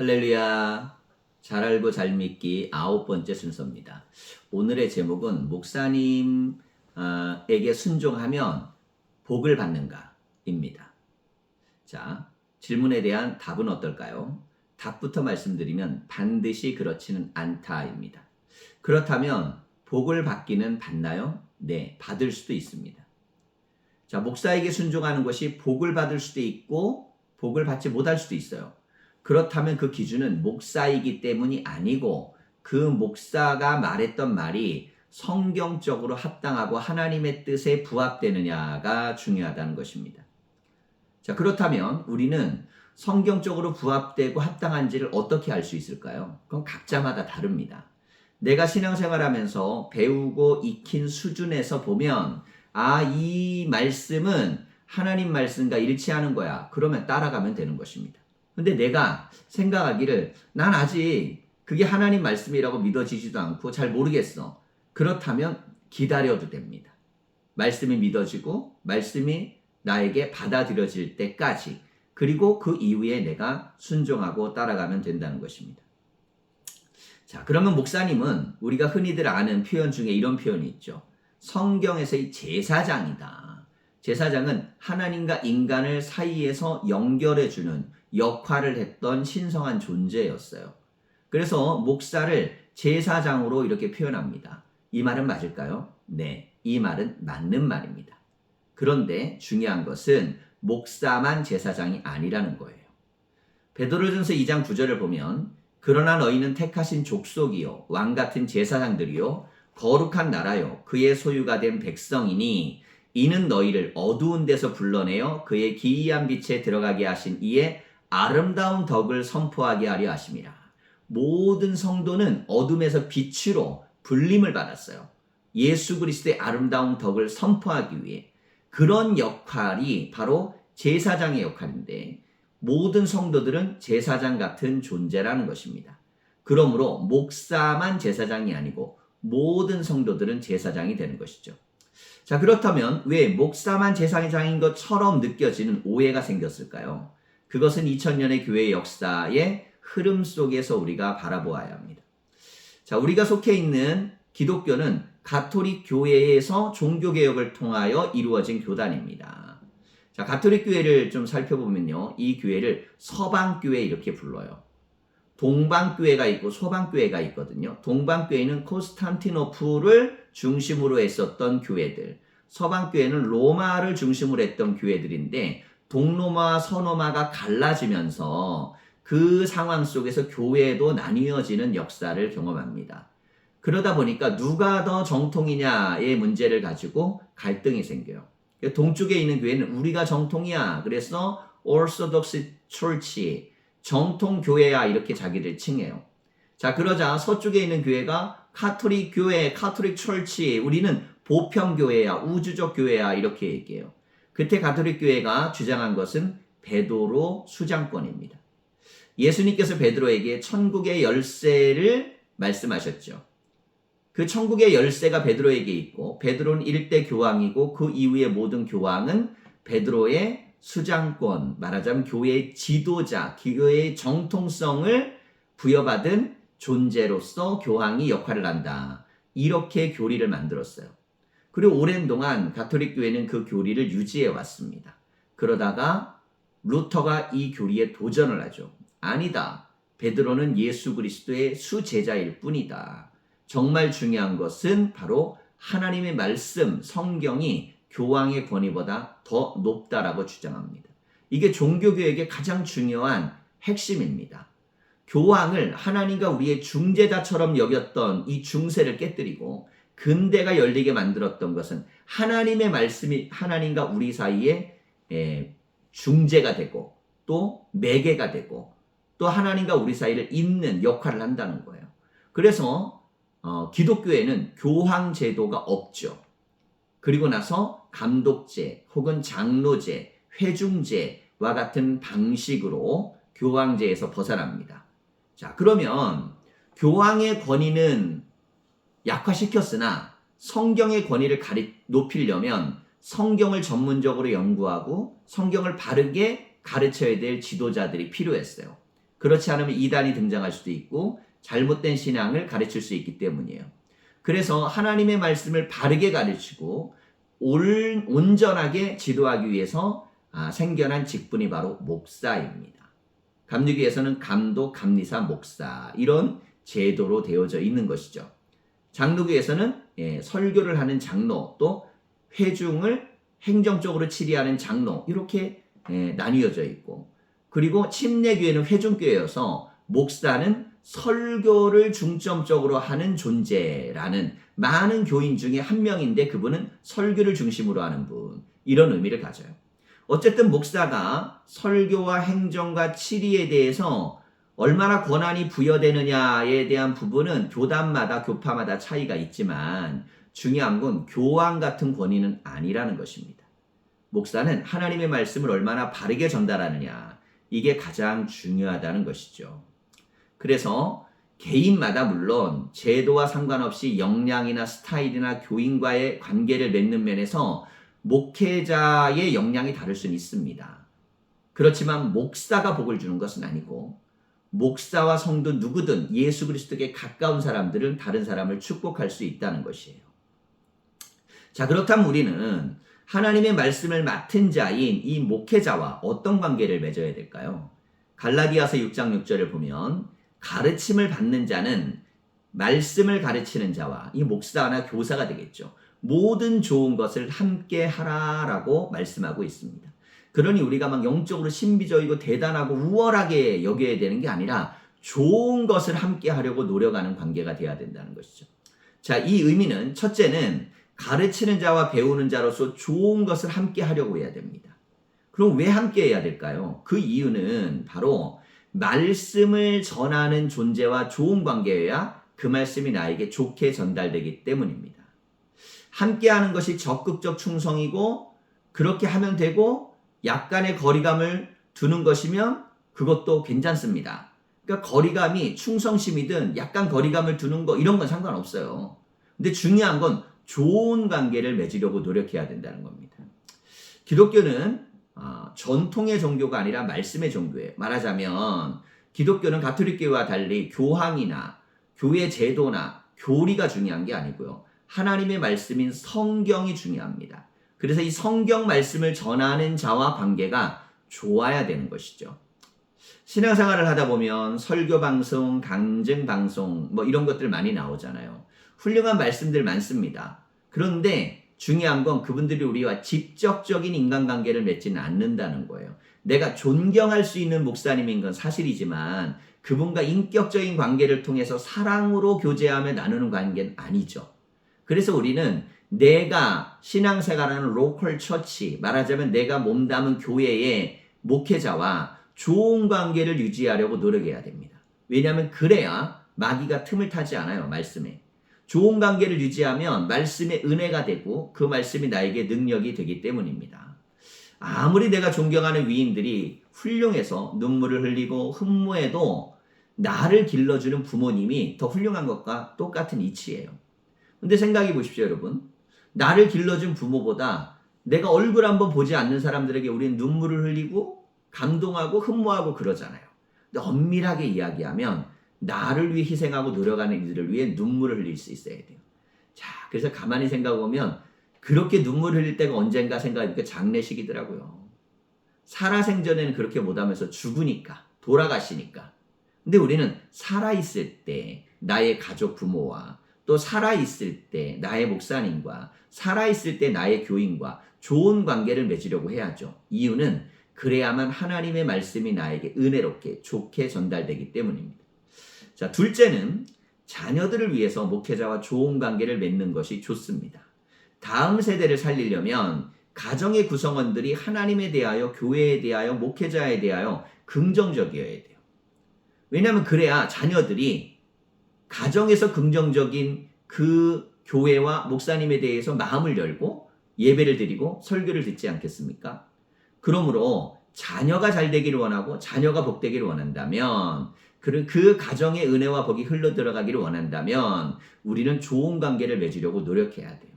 할렐루야. 잘 알고 잘 믿기 아홉 번째 순서입니다. 오늘의 제목은 목사님에게 순종하면 복을 받는가입니다. 자, 질문에 대한 답은 어떨까요? 답부터 말씀드리면 반드시 그렇지는 않다입니다. 그렇다면 복을 받기는 받나요? 네, 받을 수도 있습니다. 자, 목사에게 순종하는 것이 복을 받을 수도 있고 복을 받지 못할 수도 있어요. 그렇다면 그 기준은 목사이기 때문이 아니고 그 목사가 말했던 말이 성경적으로 합당하고 하나님의 뜻에 부합되느냐가 중요하다는 것입니다. 자, 그렇다면 우리는 성경적으로 부합되고 합당한지를 어떻게 알 수 있을까요? 그건 각자마다 다릅니다. 내가 신앙생활 하면서 배우고 익힌 수준에서 보면, 아, 이 말씀은 하나님 말씀과 일치하는 거야. 그러면 따라가면 되는 것입니다. 근데 내가 생각하기를 난 아직 그게 하나님 말씀이라고 믿어지지도 않고 잘 모르겠어. 그렇다면 기다려도 됩니다. 말씀이 믿어지고 말씀이 나에게 받아들여질 때까지 그리고 그 이후에 내가 순종하고 따라가면 된다는 것입니다. 자, 그러면 목사님은 우리가 흔히들 아는 표현 중에 이런 표현이 있죠. 성경에서의 제사장이다. 제사장은 하나님과 인간을 사이에서 연결해 주는 역할을 했던 신성한 존재였어요. 그래서 목사를 제사장으로 이렇게 표현합니다. 이 말은 맞을까요? 네, 이 말은 맞는 말입니다. 그런데 중요한 것은 목사만 제사장이 아니라는 거예요. 베드로전서 2장 9절을 보면 그러나 너희는 택하신 족속이요 왕 같은 제사장들이요 거룩한 나라요 그의 소유가 된 백성이니 이는 너희를 어두운 데서 불러내어 그의 기이한 빛에 들어가게 하신 이의 아름다운 덕을 선포하게 하려 하심이라. 모든 성도는 어둠에서 빛으로 불림을 받았어요. 예수 그리스도의 아름다운 덕을 선포하기 위해 그런 역할이 바로 제사장의 역할인데 모든 성도들은 제사장 같은 존재라는 것입니다. 그러므로 목사만 제사장이 아니고 모든 성도들은 제사장이 되는 것이죠. 자, 그렇다면 왜 목사만 제사장인 것처럼 느껴지는 오해가 생겼을까요? 그것은 2000년의 교회 역사의 흐름 속에서 우리가 바라보아야 합니다. 자, 우리가 속해 있는 기독교는 가톨릭 교회에서 종교 개혁을 통하여 이루어진 교단입니다. 자, 가톨릭 교회를 좀 살펴보면요. 이 교회를 서방 교회 이렇게 불러요. 동방 교회가 있고 소방교회가 있거든요. 동방 교회는 코스탄티노플을 중심으로 했었던 교회들. 서방 교회는 로마를 중심으로 했던 교회들인데 동로마와 서로마가 갈라지면서 그 상황 속에서 교회도 나뉘어지는 역사를 경험합니다. 그러다 보니까 누가 더 정통이냐의 문제를 가지고 갈등이 생겨요. 동쪽에 있는 교회는 우리가 정통이야. 그래서 Orthodox Church, 정통 교회야 이렇게 자기를 칭해요. 자 그러자 서쪽에 있는 교회가 카톨릭 교회, 카톨릭 철치, 우리는 보편 교회야, 우주적 교회야 이렇게 얘기해요. 그때 가톨릭 교회가 주장한 것은 베드로 수장권입니다. 예수님께서 베드로에게 천국의 열쇠를 말씀하셨죠. 그 천국의 열쇠가 베드로에게 있고 베드로는 일대 교황이고 그 이후의 모든 교황은 베드로의 수장권, 말하자면 교회의 지도자, 교회의 정통성을 부여받은 존재로서 교황이 역할을 한다. 이렇게 교리를 만들었어요. 그리고 오랜 동안 가톨릭 교회는 그 교리를 유지해 왔습니다. 그러다가 루터가 이 교리에 도전을 하죠. 아니다. 베드로는 예수 그리스도의 수제자일 뿐이다. 정말 중요한 것은 바로 하나님의 말씀, 성경이 교황의 권위보다 더 높다라고 주장합니다. 이게 종교교육의 가장 중요한 핵심입니다. 교황을 하나님과 우리의 중재자처럼 여겼던 이 중세를 깨뜨리고 근대가 열리게 만들었던 것은 하나님의 말씀이 하나님과 우리 사이에 중재가 되고 또 매개가 되고 또 하나님과 우리 사이를 잇는 역할을 한다는 거예요. 그래서 어, 기독교에는 교황 제도가 없죠. 그리고 나서 감독제 혹은 장로제, 회중제와 같은 방식으로 교황제에서 벗어납니다. 자, 그러면 교황의 권위는 약화시켰으나 성경의 권위를 가리, 높이려면 성경을 전문적으로 연구하고 성경을 바르게 가르쳐야 될 지도자들이 필요했어요. 그렇지 않으면 이단이 등장할 수도 있고 잘못된 신앙을 가르칠 수 있기 때문이에요. 그래서 하나님의 말씀을 바르게 가르치고 올, 온전하게 지도하기 위해서 아, 생겨난 직분이 바로 목사입니다. 감리교에서는 감독, 감리사, 목사 이런 제도로 되어져 있는 것이죠. 장로교에서는 예, 설교를 하는 장로 또 회중을 행정적으로 치리하는 장로 이렇게 예, 나뉘어져 있고 그리고 침례교회는 회중교회여서 목사는 설교를 중점적으로 하는 존재라는 많은 교인 중에 한 명인데 그분은 설교를 중심으로 하는 분 이런 의미를 가져요. 어쨌든 목사가 설교와 행정과 치리에 대해서 얼마나 권한이 부여되느냐에 대한 부분은 교단마다 교파마다 차이가 있지만 중요한 건 교황 같은 권위는 아니라는 것입니다. 목사는 하나님의 말씀을 얼마나 바르게 전달하느냐 이게 가장 중요하다는 것이죠. 그래서 개인마다 물론 제도와 상관없이 역량이나 스타일이나 교인과의 관계를 맺는 면에서 목회자의 역량이 다를 수는 있습니다. 그렇지만 목사가 복을 주는 것은 아니고 목사와 성도 누구든 예수 그리스도께 가까운 사람들은 다른 사람을 축복할 수 있다는 것이에요. 자, 그렇다면 우리는 하나님의 말씀을 맡은 자인 이 목회자와 어떤 관계를 맺어야 될까요? 갈라디아서 6장 6절을 보면 가르침을 받는 자는 말씀을 가르치는 자와 이 목사나 교사가 되겠죠. 모든 좋은 것을 함께 하라라고 말씀하고 있습니다. 그러니 우리가 막 영적으로 신비적이고 대단하고 우월하게 여겨야 되는 게 아니라 좋은 것을 함께 하려고 노력하는 관계가 돼야 된다는 것이죠. 자, 이 의미는 첫째는 가르치는 자와 배우는 자로서 좋은 것을 함께 하려고 해야 됩니다. 그럼 왜 함께 해야 될까요? 그 이유는 바로 말씀을 전하는 존재와 좋은 관계여야 그 말씀이 나에게 좋게 전달되기 때문입니다. 함께 하는 것이 적극적 충성이고 그렇게 하면 되고 약간의 거리감을 두는 것이면 그것도 괜찮습니다. 그러니까 거리감이 충성심이든 약간 거리감을 두는 거 이런 건 상관없어요. 근데 중요한 건 좋은 관계를 맺으려고 노력해야 된다는 겁니다. 기독교는 어, 전통의 종교가 아니라 말씀의 종교예요. 말하자면 기독교는 가톨릭교회와 달리 교황이나 교회 제도나 교리가 중요한 게 아니고요. 하나님의 말씀인 성경이 중요합니다. 그래서 이 성경 말씀을 전하는 자와 관계가 좋아야 되는 것이죠. 신앙생활을 하다 보면 설교 방송, 강증 방송 뭐 이런 것들 많이 나오잖아요. 훌륭한 말씀들 많습니다. 그런데 중요한 건 그분들이 우리와 직접적인 인간관계를 맺지는 않는다는 거예요. 내가 존경할 수 있는 목사님인 건 사실이지만 그분과 인격적인 관계를 통해서 사랑으로 교제하며 나누는 관계는 아니죠. 그래서 우리는 내가 신앙생활하는 로컬 처치, 말하자면 내가 몸담은 교회의 목회자와 좋은 관계를 유지하려고 노력해야 됩니다. 왜냐하면 그래야 마귀가 틈을 타지 않아요, 말씀에. 좋은 관계를 유지하면 말씀의 은혜가 되고 그 말씀이 나에게 능력이 되기 때문입니다. 아무리 내가 존경하는 위인들이 훌륭해서 눈물을 흘리고 흠모해도 나를 길러주는 부모님이 더 훌륭한 것과 똑같은 이치예요. 근데 생각해 보십시오, 여러분. 나를 길러준 부모보다 내가 얼굴 한번 보지 않는 사람들에게 우리는 눈물을 흘리고 감동하고 흠모하고 그러잖아요. 근데 엄밀하게 이야기하면 나를 위해 희생하고 노력하는 이들을 위해 눈물을 흘릴 수 있어야 돼요. 자, 그래서 가만히 생각해보면 그렇게 눈물 흘릴 때가 언젠가 생각하니까 장례식이더라고요. 살아생전에는 그렇게 못하면서 죽으니까, 돌아가시니까. 근데 우리는 살아있을 때 나의 가족 부모와 또 살아있을 때 나의 목사님과 살아있을 때 나의 교인과 좋은 관계를 맺으려고 해야죠. 이유는 그래야만 하나님의 말씀이 나에게 은혜롭게 좋게 전달되기 때문입니다. 자, 둘째는 자녀들을 위해서 목회자와 좋은 관계를 맺는 것이 좋습니다. 다음 세대를 살리려면 가정의 구성원들이 하나님에 대하여, 교회에 대하여, 목회자에 대하여 긍정적이어야 돼요. 왜냐하면 그래야 자녀들이 가정에서 긍정적인 그 교회와 목사님에 대해서 마음을 열고 예배를 드리고 설교를 듣지 않겠습니까? 그러므로 자녀가 잘 되기를 원하고 자녀가 복되기를 원한다면 그, 그 가정의 은혜와 복이 흘러 들어가기를 원한다면 우리는 좋은 관계를 맺으려고 노력해야 돼요.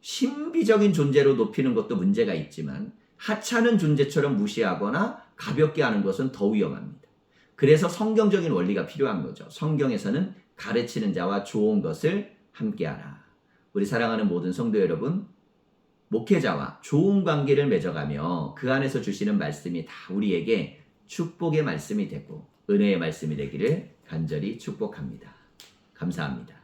신비적인 존재로 높이는 것도 문제가 있지만 하찮은 존재처럼 무시하거나 가볍게 하는 것은 더 위험합니다. 그래서 성경적인 원리가 필요한 거죠. 성경에서는 가르치는 자와 좋은 것을 함께하라. 우리 사랑하는 모든 성도 여러분, 목회자와 좋은 관계를 맺어가며 그 안에서 주시는 말씀이 다 우리에게 축복의 말씀이 되고 은혜의 말씀이 되기를 간절히 축복합니다. 감사합니다.